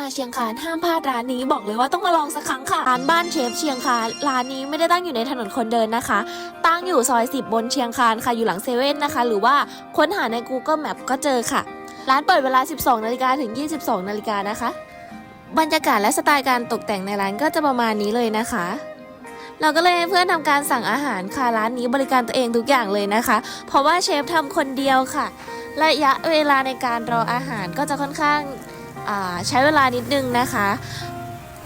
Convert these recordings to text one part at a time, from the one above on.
มาเชียงคานห้ามพลาดร้านนี้บอกเลยว่าต้องมาลองสักครั้งค่ะร้านบ้านเชฟเชียงคานร้านนี้ไม่ได้ตั้งอยู่ในถนนคนเดินนะคะ ตั้งอยู่ซอย 10 บนเชียงคานค่ะอยู่หลังเซเว่นนะคะ หรือว่าค้นหาใน Google Map ก็เจอค่ะ ร้านเปิดเวลา 12นาฬิกาถึง 22นาฬิกานะคะ บรรยากาศและสไตล์การตกแต่งในร้านก็จะประมาณนี้เลยนะคะเราก็เลยให้เพื่อนทำการสั่งอาหารค่ะร้านนี้บริการตัวเองทุกอย่างเลยนะคะ เพราะว่าเชฟทำคนเดียวค่ะ ระยะเวลาในการรออาหารก็จะค่อนข้าง ใช้เวลานิดนึงนะคะ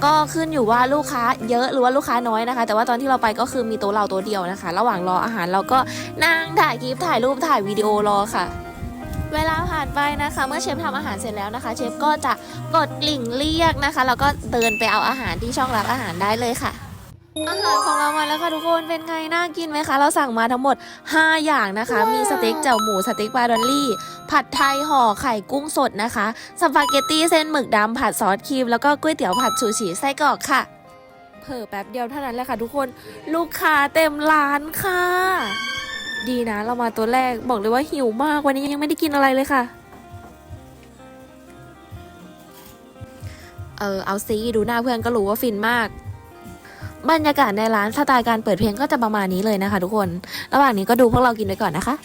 ก็ขึ้นอยู่ว่าลูกค้าเยอะหรือว่าลูกค้าน้อยนะคะ แต่ว่าตอนที่เราไปก็คือมีโต๊ะเราโต๊ะเดียวนะคะ ระหว่างรออาหารเราก็นั่งถ่ายคลิปถ่ายรูปถ่ายวิดีโอรอค่ะเวลาผ่านไปนะคะ เมื่อเชฟทำอาหารเสร็จแล้วนะคะ เชฟก็จะกดกลิ่งเรียกนะคะแล้วก็เดินไปเอาอาหารที่ช่องรับอาหารได้เลยค่ะ อาหารของเรามาแล้วค่ะทุกคนเป็นไงน่ากินไหมคะ เราสั่งมาทั้งหมด 5 อย่างนะคะ มีสเต็กเจ่วหมูสเต็กปลาดอลลี่ ผัดไทยห่อไข่กุ้งสดนะคะสปาเกตตี้เส้นหมึกดำผัดซอสครีม แล้วก็ก๋วยเตี๋ยวผัดชูชีไส้กรอกค่ะเผลอแป๊บเดียวเท่านั้นแหละค่ะทุกคนลูกค้าเต็มร้านค่ะ ดีนะเรามาตัวแรกบอกเลยว่าหิวมากวันนี้ยังไม่ได้กินอะไรเลยค่ะเออเอาซีดูหน้าเพื่อนก็รู้ว่าฟินมาก บรรยากาศในร้านสไตล์การเปิดเพลงก็จะประมาณนี้เลยนะคะ ทุกคน ระหว่างนี้ก็ดูพวกเรากินไปก่อนนะคะ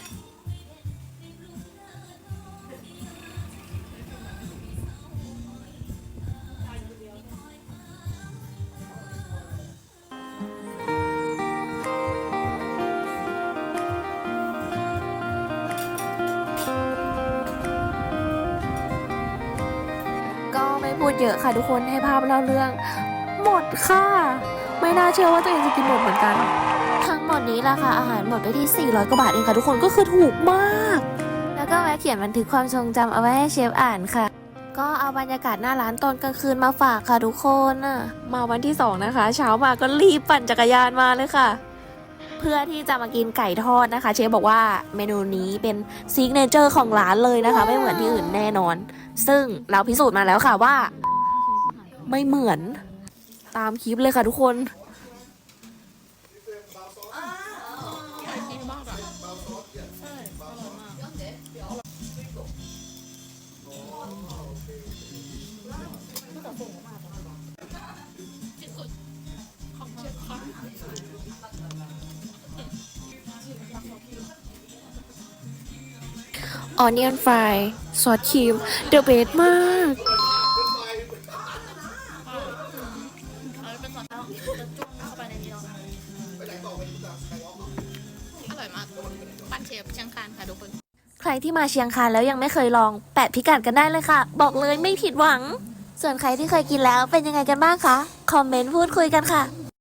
ก็ไม่พูดเยอะค่ะทุกคนให้ภาพเล่าเรื่อง หมดค่ะ ไม่น่าเชื่อว่าตัวเองจะกินหมดเหมือนกัน ทั้งหมดนี้ราคาอาหารหมดไปที่ 400 กว่าบาทเองค่ะทุกคนก็คือถูกมาก แล้วก็แวะเขียนบันทึกความทรงจำเอาไว้ให้เชฟอ่านค่ะ ก็เอาบรรยากาศหน้าร้านตอนกลางคืนมาฝากค่ะทุกคนน่ะมาวันที่ 2 นะคะ เช้ามาก็รีบปั่นจักรยานมาเลยค่ะ เพื่อที่จะมากินไก่ทอดนะคะ เชฟบอกว่าเมนูนี้เป็นซิกเนเจอร์ของร้านเลยนะคะ ไม่เหมือนที่อื่นแน่นอน ซึ่งเราพิสูจน์มาแล้วค่ะว่า ไม่เหมือน ตามคลิปเลยค่ะทุกคนออนเนียนฟซอสครีมเดอะเบสมาก อาเป็นแล้วจะจุ่มเข้าไปในนี้เราอร่อยมากบ้านเชฟเชียงคานค่ะทุกคน ใครที่มาเชียงคานแล้วยังไม่เคยลอง แปะพิกัดกันได้เลยค่ะ บอกเลยไม่ผิดหวัง ส่วนใครที่เคยกินแล้วเป็นยังไงกันบ้างคะ คอมเมนต์พูดคุยกันค่ะ